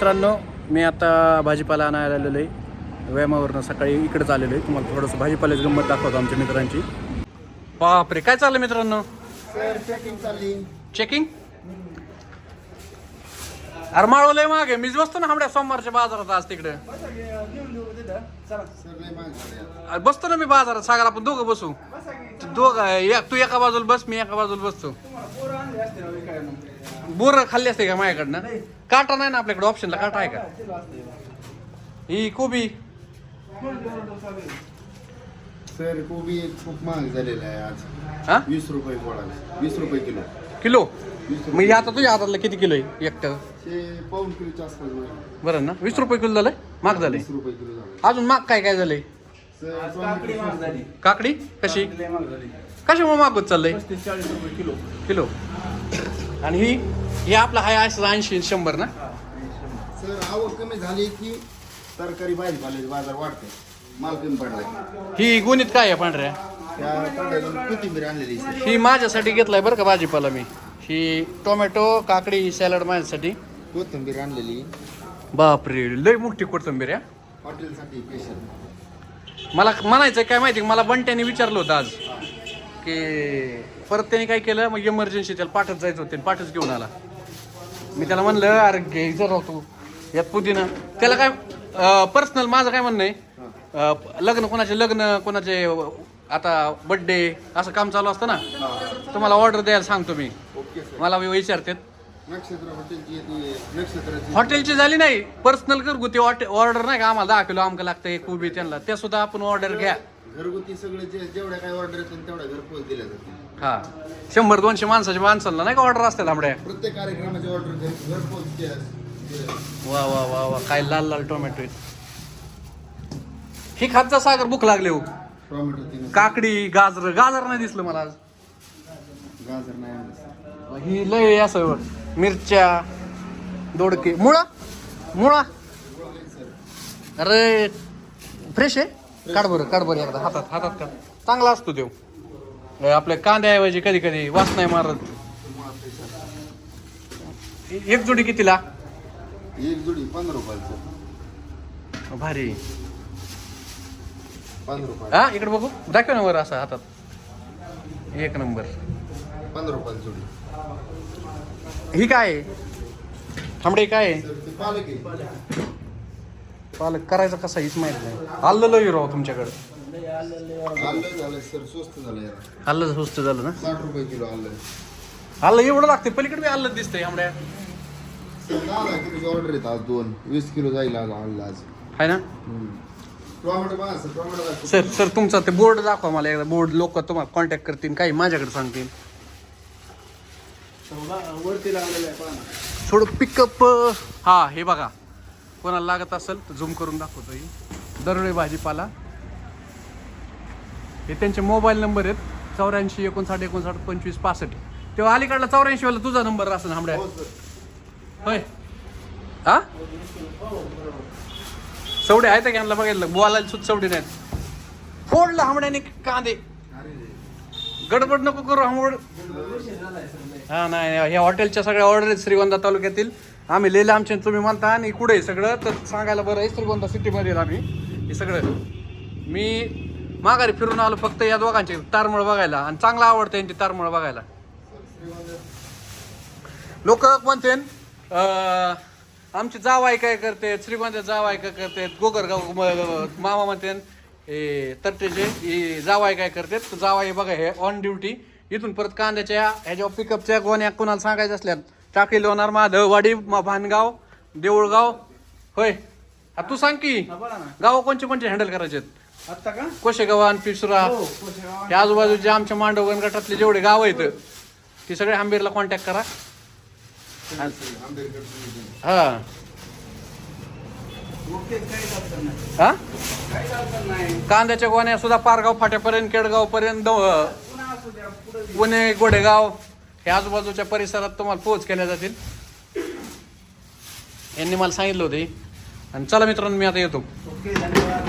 मित्रांनो मी आता भाजीपाला आणायला आलेलो आहे व्यायामावरनं सकाळी इकडेच आलेलो आहे तुम्हाला थोडंसं भाजीपाल्याची गंमत दाखवतो आमच्या मित्रांची. बापरे काय चाललं मित्रांनो? चेकिंग चालली. चेकिंग अरे माळवलंय मागे मीच बसतो ना हमड्या सोमवारच्या बाजारात आज तिकडे. अरे बसतो ना मी बाजारात. सागर आपण दोघं बसू. दोघं एक तू एका बाजूला बस मी एका बाजूला बसतो. बोर खाल्ली असते का माझ्याकडनं? काटा नाही ना आपल्याकडे? ऑप्शनला काटा आहे का? ही कोबी. सर कोबी खूप महाग झालेला आहे आज. हा? वीस रुपये गोळा वीस रुपये किलो. किलो? हे आता तुझ्या हातातलं किती किलो आहे एकटं? ते पाऊन किलोच्या आसपास होईल. बरं ना. वीस रुपये किलो झालंय? माग झाले वीस रुपये किलो झाले. अजून माग काय काय झालंय? सर काकडी कशी? कशामुळे मागत चाललंय? किलो. आणि ही ही आपला हाय असं ऐंशी शंभर ना? सर आवक कमी झाली की तरकारी भाजीपाल्याचे बाजार वाढते. माल कमी पडलाय. ही गुणित काय आहे पांढऱ्या? त्या कोथिंबीर आणलेली आहे, ही माझ्यासाठी घेतलाय बरं का भाजीपाला मी. ही टोमॅटो काकडी सॅलड माझ्यासाठी. कोथिंबीर आणलेली. बापरे लय मोठी कोथिंबीर आहे. हॉटेलसाठी स्पेशल मला म्हणायचं काय माहिती मला बंट्याने विचारलं होतं आज. की परत त्याने काय केलं? मग इमर्जन्सी त्याला पाठच जायचं होतं पाठच घेऊन आला. मी त्याला म्हणलं अरे घे जर तू. यात पुदिना. त्याला काय पर्सनल माझं काय म्हणणं आहे? लग्न कोणाचे लग्न कोणाचे आता बड्डे असं काम चालू असतं ना? तुम्हाला ऑर्डर द्यायला सांगतो मी. मला विचारतात. नक्षत्र हॉटेलची येते नक्षत्राची. हॉटेलची झाली नाही. पर्सनल घरगुती ऑर्डर नाही का आम्हाला? दहा किलो आमका लागतंय कोबी त्यांना. ते सुद्धा आपण ऑर्डर घ्या. घरगुती सगळे जे जेवढ्या काय ऑर्डर येतील तेवढ्या घरपोच दिल्या जातील. हा. शंभर दोनशे माणसाच्या माणसाला नाही का ऑर्डर असतात आमड्या प्रत्येक कार्यक्रमाची ऑर्डर घरपोच दिल्या दिल्या. वा वा वा वा. काय लाल लाल टोमॅटो आहेत. ही खातचा सागर भूक लागले हो. टोमॅटो तीन. काकडी गाजर. गाजर नाही दिसलं मला आज. गाजर नाही आणलं. ही लय असं मिरच्या दोडके. मुळा? मुळा? अरे फ्रेश आहे? काढ बरं काढ बरं एकदा. हातात हातात काढ चांगला असतो देव. आपल्या कांद्याऐवजी कधी कधी वास नाही मारत. एक जोडी कितीला? एक जोडी पंधरा रुपयाचं. भारी. पंधरा रुपये हा इकडे बघू. दाखव ना वर असं हातात. एक नंबर. पंधरा रुपयाची जोडी. ही काय? आहे थांबडे काय? आहे पालक करायचं कसा हीच माहीत नाही. आलं लय राव तुमच्याकडे. आलं झालं स्वस्त झालं ना? साठ रुपये किलो आलं आलं एवढं लागते पलीकडे बी आलं दिसतंय आमड्या ऑर्डर येत आज दोन वीस किलो जाईल आज आणलं आज आहे ना? टोमॅटो बघा सर टोमॅटो सर सर तुमचा ते बोर्ड दाखवा मला एकदा. बोर्ड लोक तुम्हाला कॉन्टॅक्ट करतील काही माझ्याकडे सांगतील. वरती आहे. थोडं पिकअप हा हे बघा. कोणाला लागत असेल तर झूम करून दाखवतो ही. दरोडे भाजीपाला. हे त्यांचे मोबाईल नंबर आहेत. चौऱ्याऐंशी एकोणसाठ एकोणसाठ पंचवीस पासष्ट. तेव्हा अलीकडला चौऱ्याऐंशी वाला तुझा नंबर असेल हमड्या हो होय. हा? चवडे आहेत का यांना बघायला बोलायला सुद्धा चवडे नाहीत. फोडला हमड्याने कांदे. गडबड नको करू हमड हा नाही ह्या हॉटेलच्या सगळ्या ऑर्डर आहेत श्रीगोंदा तालुक्यातील. आम्ही लिहिलं आमचे तुम्ही म्हणता आणि कुठे आहे सगळं तर सांगायला बरं आहे श्रीगोंदा सिटीमध्ये आम्ही. हे सगळं. मी माघारी फिरून आलो फक्त या दोघांचे तारमळ बघायला आणि चांगला आवडतं यांची तारमळ बघायला. लोक म्हणते आमचे आमची जावाई काय करते श्रीगोंदा जाव ऐका करते गोगरगाव म- मामा म्हणते हे तरटेचे हे काय करते जावा जावाई बघा हे ऑन ड्युटी इथून परत कांद्याच्या ह्याच्यावर पिकअपच्या गोण्या कोणाला सांगायचं असल्यात? टाकली लोणार माधव वाडी म- भानगाव देऊळगाव. होय. हा तू सांग की. गाव कोणचे कोणचे हँडल करायचे आत्ता का? कोशेगावान पिसुरा हो कोशेगाव हे आजूबाजूचे आमच्या मांडव गटातले जेवढे गाव आहेत ते सगळे आंबेरला कॉन्टॅक्ट करा. हा. हा? कांद्याच्या गोण्या सुद्धा पारगाव फाट्यापर्यंत केडगाव पर्यंत पुन्हा असू द्या पुढे पुणे गोडेगाव हे आजूबाजूच्या परिसरात तुम्हाला पोहोच केल्या जातील. यांनी मला सांगितलं होते आणि चला मित्रांनो मी आता येतो. ओके धन्यवाद.